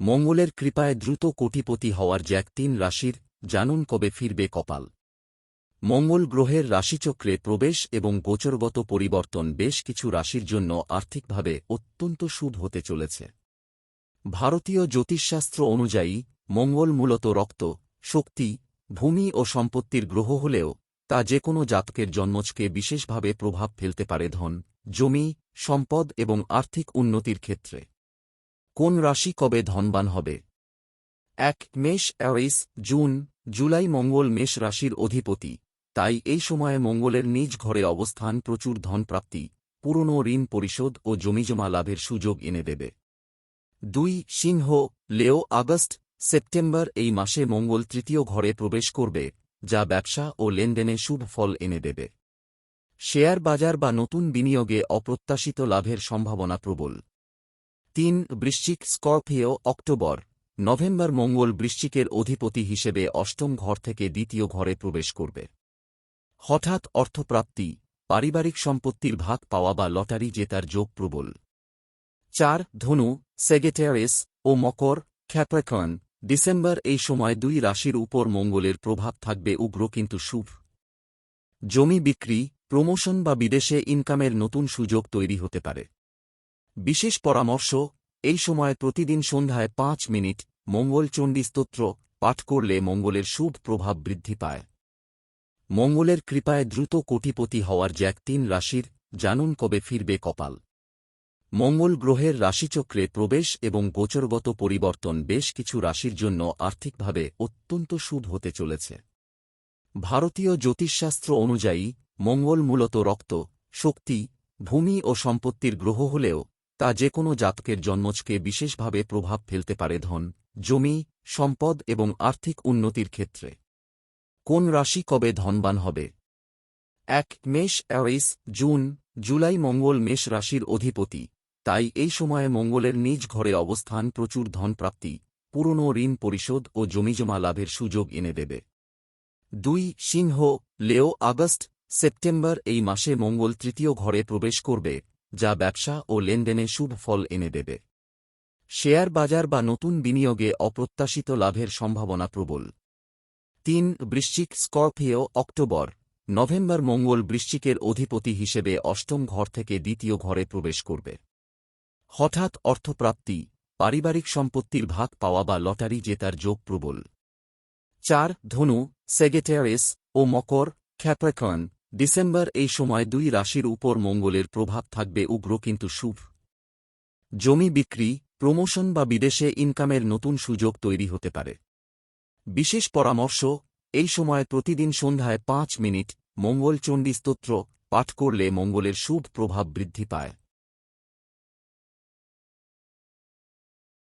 মঙ্গলের কৃপায় দ্রুত কোটিপতি হওয়ার জ্যাক তিন রাশির, জানুন কবে ফিরবে কপাল। মঙ্গল গ্রহের রাশিচক্রে প্রবেশ এবং গোচরগত পরিবর্তন বেশ কিছু রাশির জন্য আর্থিকভাবে অত্যন্ত শুভ হতে চলেছে। ভারতীয় জ্যোতিষশাস্ত্র অনুযায়ী, মঙ্গল মূলত রক্ত, শক্তি, ভূমি ও সম্পত্তির গ্রহ হলেও, তা যে কোনো জাতকের জন্মজকে বিশেষভাবে প্রভাব ফেলতে পারে ধন, জমি, সম্পদ এবং আর্থিক উন্নতির ক্ষেত্রে। কোন রাশি কবে ধনবান হবে? এক, মেষ অ্যারিস জুন, জুলাই মঙ্গল মেষ রাশির অধিপতি। তাই এই সময়ে মঙ্গলের নিজ ঘরে অবস্থান প্রচুর ধনপ্রাপ্তি পুরনো ঋণ পরিশোধ ও জমিজমা লাভের সুযোগ এনে দেবে। দুই, সিংহ, লেও, আগস্ট, সেপ্টেম্বর এই মাসে মঙ্গল তৃতীয় ঘরে প্রবেশ করবে, যা ব্যবসা ও লেনদেনে শুভ ফল এনে দেবে। শেয়ার বাজার বা নতুন বিনিয়োগে অপ্রত্যাশিত লাভের সম্ভাবনা প্রবল। তিন বৃশ্চিক স্করপিও অক্টোবর, নভেম্বর মঙ্গল বৃশ্চিকের অধিপতি হিসেবে অষ্টম ঘর থেকে দ্বিতীয় ঘরে প্রবেশ করবে। হঠাৎ অর্থপ্রাপ্তি, পারিবারিক সম্পত্তির ভাগ পাওয়া বা লটারি জেতার যোগ প্রবল। চার, ধনু, সেগেটারিস ও মকর খ্যাপ্রাকন ডিসেম্বর এই সময় দুই রাশির উপর মঙ্গলের প্রভাব থাকবে উগ্র কিন্তু শুভ। জমি বিক্রি, প্রমোশন বা বিদেশে ইনকামের নতুন সুযোগ তৈরি হতে পারে। বিশেষ পরামর্শ, এই সময় প্রতিদিন সন্ধ্যায় পাঁচ মিনিট মঙ্গল চণ্ডী স্তোত্র পাঠ করলে মঙ্গলের শুভ প্রভাব বৃদ্ধি পায়। মঙ্গলের কৃপায় দ্রুত কোটিপতি হওয়ার জ্যাক তিন রাশির জানুন কবে ফিরবে কপাল। মঙ্গল গ্রহের রাশিচক্রে প্রবেশ এবং গোচরগত পরিবর্তন বেশ কিছু রাশির জন্য আর্থিকভাবে অত্যন্ত শুভ হতে চলেছে। ভারতীয় জ্যোতিষশাস্ত্র অনুযায়ী মঙ্গল মূলত রক্ত, শক্তি, ভূমি ও সম্পত্তির গ্রহ হলেও তা যে কোনো জাতকের জন্মজকে বিশেষভাবে প্রভাব ফেলতে পারে ধন, জমি, সম্পদ এবং আর্থিক উন্নতির ক্ষেত্রে। কোন রাশি কবে ধনবান হবে? এক, মেষ অ্যারিস জুন, জুলাই, মঙ্গল মেষ রাশির অধিপতি। তাই এই সময়ে মঙ্গলের নিজ ঘরে অবস্থান প্রচুর ধনপ্রাপ্তি পুরনো ঋণ পরিশোধ ও জমিজমা লাভের সুযোগ এনে দেবে। দুই, সিংহ, লেও, আগস্ট, সেপ্টেম্বর এই মাসে মঙ্গল তৃতীয় ঘরে প্রবেশ করবে। যা ব্যবসা ও লেনদেনে শুভ ফল এনে দেবে। শেয়ার বাজার বা নতুন বিনিয়োগে অপ্রত্যাশিত লাভের সম্ভাবনা প্রবল। তিন, বৃশ্চিক স্করপিও অক্টোবর। নভেম্বর মঙ্গল বৃশ্চিকের অধিপতি হিসেবে অষ্টম ঘর থেকে দ্বিতীয় ঘরে প্রবেশ করবে। হঠাৎ অর্থপ্রাপ্তি, পারিবারিক সম্পত্তির ভাগ পাওয়া বা লটারি জেতার যোগ প্রবল। চার, ধনু, সেগেটারিস ও মকর খ্যাপ্রাকন ডিসেম্বর এই সময় দুই রাশির উপর মঙ্গলের প্রভাব থাকবে উগ্র কিন্তু শুভ। জমি বিক্রি, প্রমোশন বা বিদেশে ইনকামের নতুন সুযোগ তৈরি হতে পারে। বিশেষ পরামর্শ, এই সময় প্রতিদিন সন্ধ্যায় পাঁচ মিনিট মঙ্গল চণ্ডী স্তোত্র পাঠ করলে মঙ্গলের শুভ প্রভাব বৃদ্ধি পায়।